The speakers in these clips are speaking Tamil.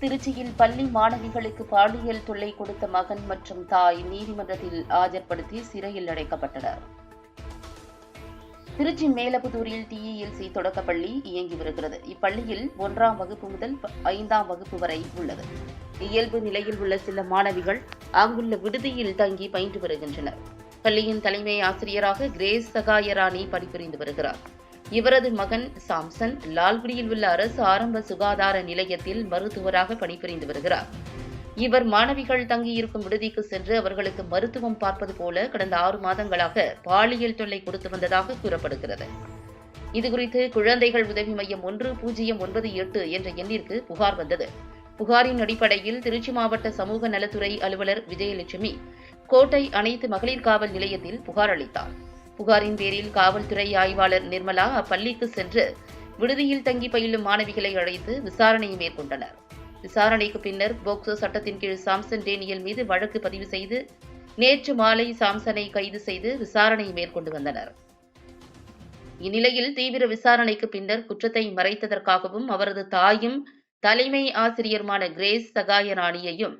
திருச்சியில் பள்ளி மாணவிகளுக்கு பாலியல் தொல்லை கொடுத்த மகன் மற்றும் தாய் நீதிமன்றத்தில் ஆஜர்படுத்தி சிறையில் அடைக்கப்பட்டனர். திருச்சி மேலப்புதூரில் டிஇஎல்சி தொடக்கப்பள்ளி இயங்கி வருகிறது. இப்பள்ளியில் ஒன்றாம் வகுப்பு முதல் ஐந்தாம் வகுப்பு வரை உள்ளது. இயல்பு நிலையில் உள்ள சில மாணவிகள் அங்குள்ள விடுதியில் தங்கி பயின்று வருகின்றனர். பள்ளியின் தலைமை ஆசிரியராக கிரேஸ் சகாயராணி பணிபுரிந்து வருகிறார். இவரது மகன் சாம்சன் லால்குடியில் உள்ள அரசு ஆரம்ப சுகாதார நிலையத்தில் மருத்துவராக பணிபுரிந்து வருகிறார். இவர் மாணவிகள் தங்கியிருக்கும் விடுதிக்கு சென்று அவர்களுக்கு மருத்துவம் பார்ப்பது போல கடந்த ஆறு மாதங்களாக பாலியல் தொல்லை கொடுத்து வந்ததாக கூறப்படுகிறது. இதுகுறித்து குழந்தைகள் உதவி மையம் ஒன்று பூஜ்ஜியம் ஒன்பது எட்டு என்ற எண்ணிற்கு புகார் வந்தது. புகாரின் அடிப்படையில் திருச்சி மாவட்ட சமூக நலத்துறை அலுவலர் விஜயலட்சுமி கோட்டை அனைத்து மகளிர் காவல் நிலையத்தில் புகார் அளித்தார். புகாரின் பேரில் காவல்துறை ஆய்வாளர் நிர்மலா அப்பள்ளிக்கு சென்று விடுதியில் தங்கி பயிலும் மாணவிகளை அழைத்து விசாரணை மேற்கொண்டனர். விசாரணைக்கு பின்னர் போக்சோ சட்டத்தின் கீழ் சாம்சன் டேனியல் மீது வழக்கு பதிவு செய்து நேற்று மாலை சாம்சனை கைது செய்து விசாரணை மேற்கொண்டு வந்தனர். இந்நிலையில் தீவிர விசாரணைக்கு பின்னர் குற்றத்தை மறைத்ததற்காகவும் அவரது தாயும் தலைமை ஆசிரியருமான கிரேஸ் சகாயராணியையும்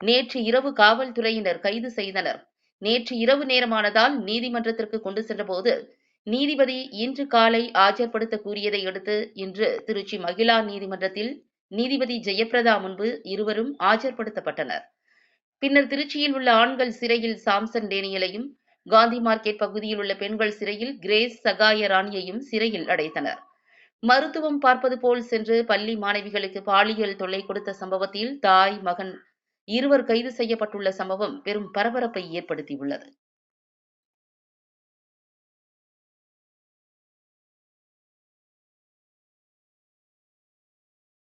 நேற்று இரவு காவல்துறையினர் கைது செய்தனர். நேற்று இரவு நேரமானதால் நீதிமன்றத்திற்கு கொண்டு சென்றபோது நீதிபதி இன்று காலை ஆஜர்படுத்த கூறியதை அடுத்து இன்று திருச்சி மகிழா நீதிமன்றத்தில் நீதிபதி ஜெயபிரதா முன்பு இருவரும் ஆஜர்படுத்தப்பட்டனர். பின்னர் திருச்சியில் உள்ள ஆண்கள் சிறையில் சாம்சன் டேனியலையும் காந்தி மார்க்கெட் பகுதியில் உள்ள பெண்கள் சிறையில் கிரேஸ் சகாய ராணியையும் சிறையில் அடைத்தனர். மருத்துவம் பார்ப்பது போல் சென்று பள்ளி மாணவிகளுக்கு பாலியல் தொல்லை கொடுத்த சம்பவத்தில் தாய் மகன் இருவர் கைது செய்யப்பட்டுள்ள சம்பவம் பெரும் பரபரப்பை ஏற்படுத்தியுள்ளது.